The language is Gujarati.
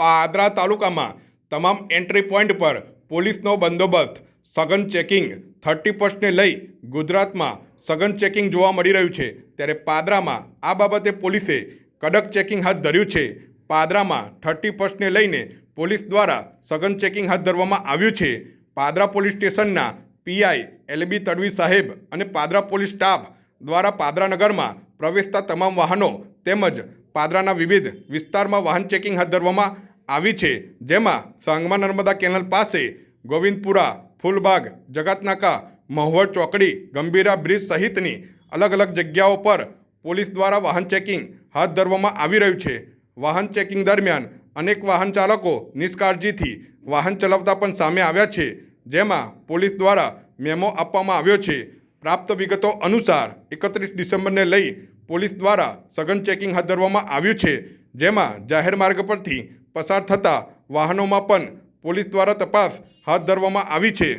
પાદરા તાલુકામાં તમામ એન્ટ્રી પોઈન્ટ પર પોલીસનો બંદોબસ્ત. સઘન ચેકિંગ થર્ટી ફર્સ્ટને લઈ ગુજરાતમાં સઘન ચેકિંગ જોવા મળી રહ્યું છે. ત્યારે પાદરામાં આ બાબતે પોલીસે કડક ચેકિંગ હાથ ધર્યું છે. પાદરામાં થર્ટી ફર્સ્ટને લઈને પોલીસ દ્વારા સઘન ચેકિંગ હાથ ધરવામાં આવ્યું છે. પાદરા પોલીસ સ્ટેશનના પીઆઈ એલબી તડવી સાહેબ અને પાદરા પોલીસ સ્ટાફ દ્વારા પાદરા નગરમાં પ્રવેશતા તમામ વાહનો તેમજ પાદરાના વિવિધ વિસ્તારમાં વાહન ચેકિંગ હાથ ધરવામાં આવી છે. જેમાં સાંગમા નર્મદા કેનલ પાસે ગોવિંદપુરા, ફૂલબાગ, જગતનાકા મહુવર ચોકડી, ગંભીરા બ્રિજ સહિતની અલગ અલગ જગ્યાઓ પર પોલીસ દ્વારા વાહન ચેકિંગ હાથ ધરવામાં આવી રહ્યું છે. વાહન ચેકિંગ દરમિયાન અનેક વાહન ચાલકો નિષ્કાળજીથી વાહન ચલાવતા પણ સામે આવ્યા છે. જેમાં પોલીસ દ્વારા મેમો આપવામાં આવ્યો છે. પ્રાપ્ત વિગતો અનુસાર એકત્રીસ ડિસેમ્બરને લઈ પોલીસ દ્વારા સઘન ચેકિંગ હાથ ધરવામાં આવ્યું છે. જેમાં જાહેર માર્ગ પરથી પસાર થતા વાહનોમાં પણ પોલીસ દ્વારા તપાસ હાથ ધરવામાં આવી છે.